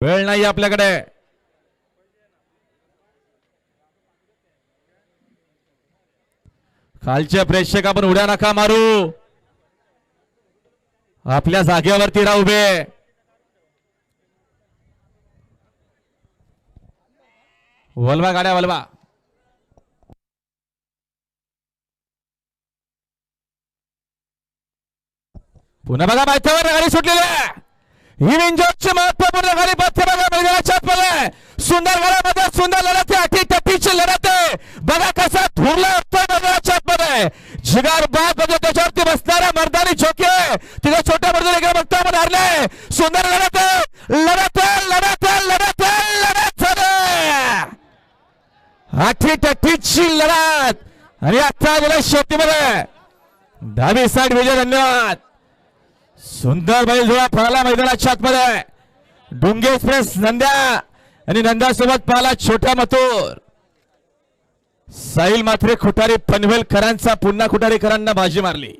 वेळ नाही आपल्याकडे. कालच्या प्रेक्षक आपण उड्या नका मारू. आपल्या जागेवरती राहू उभे वलवा गाड्या वलवा. पुन्हा बघा माहिती गाडी सुटलेली आहे. ही महत्त्वपूर्ण गाडी पथ्य बघा मैदानाच्या आतमध्ये सुंदर गडामध्ये सुंदर लढत आहे. अटी टप्पीची लढत आहे. बघा कसा धुरला असतो मैदानाच्या जिगार बाग म्हणजे त्याच्यावरती बसणारा मर्दानी झोके. तिथे छोट्या मर्दानी इकडे बघता आपण हारले. सुंदर लढत आहे. लढत आहे लढत आहे लढत आहे लढत झाली आठी टट्टीची लढत. आणि आता गेला शेतीमध्ये. दहावी साठ विजय धन्यवाद. सुंदर बैल जोडा फळाला मैदानाच्या आतमध्ये. डोंगे एक्सप्रेस नंद्या. आणि नंदासोबत पाहिला छोटा मथोर. साहिल मात्रे खुटारी पनवेलकरांचा पुन्हा खुटारीकरांना बाजी मारली.